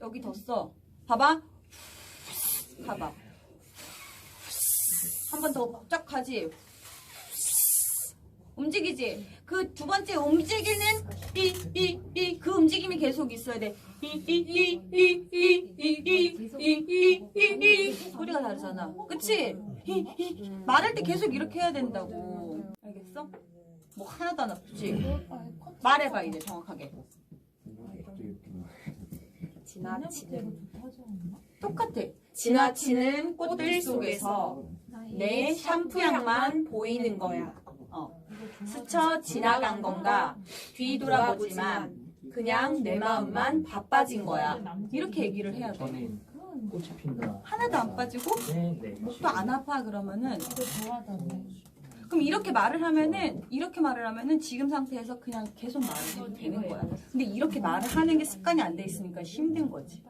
여기 더 써. 봐봐. 봐봐. 한 번 더 쫙 하지. 움직이지. 그 두 번째 움직이는 이 이 이 그 움직임이 계속 있어야 돼. 이이이 이 이 이 이 이 이 이 소리가 다르잖아. 그치? 말할 때 계속 이렇게 해야 된다고. 알겠어? 뭐 하나도 안 아프지? 말해봐 이제 정확하게. 지나치는 똑같아. 지나치는 꽃들 속에서 내 샴푸 향만 보이는 거야. 어. 스쳐 지나간 건가 뒤돌아보지만 그냥 내 마음만 바빠진 거야. 이렇게 얘기를 해야 돼. 꽃이 핀다. 하나도 안 빠지고 네, 네. 목도 안 아파 그러면은 그럼 이렇게 말을 하면은 이렇게 말을 하면은 지금 상태에서 그냥 계속 말을 해도 되는 거야. 근데 이렇게 말을 하는 게 습관이 안 돼 있으니까 힘든 거지.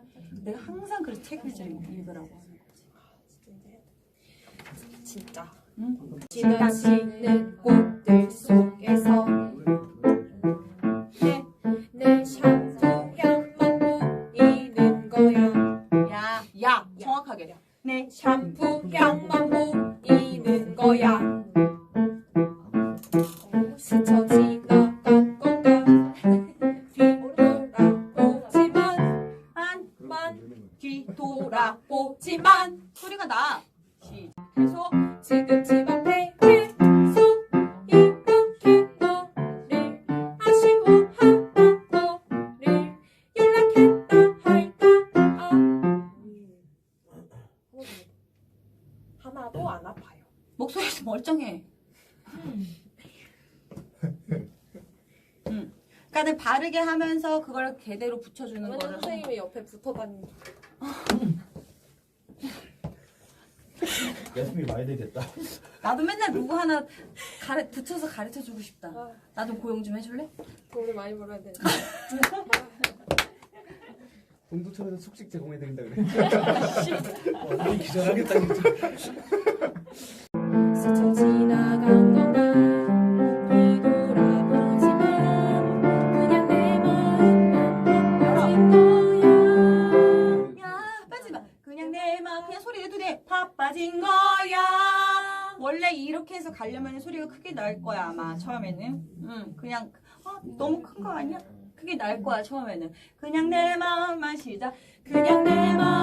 내가 항상 그래서 책을 좀 읽으라고. 진짜. 응? 지나치는 꽃들 속에서 네. 내 샴푸 향만 보이는 거야. 야, 야, 정확하게. 네. 샴푸 향만 보이는 거야. 한, 만 뒤돌아보지만 소리가 나. 시. 계속 지금 집 앞에 계속 이렇게 너를 아쉬워하던 너를 연락했다 할까 하나도 안 아파요 목소리 좀 멀쩡해. 응. 그러니까 바르게 하면서 그걸 제대로 붙여주는 그러면 거를. 선생님이 옆에 붙어 다니는 연습이 많이 되겠다. 나도 맨날 누구 하나 가르, 붙여서 가르쳐 주고 싶다. 아, 나 좀 고용 좀 해줄래? 돈을 많이 벌어야 되는데 동두천에서 숙식 제공해 드린다 그래. 완전 기절하겠다 진짜. 돼. 바빠진 거야. 원래 이렇게 해서 가려면 소리가 크게 날 거야 아마 처음에는. 응, 그냥 어, 너무 큰 거 아니야? 크게 날 거야 처음에는. 그냥 내 마음만 시작. 그냥 내 바빠진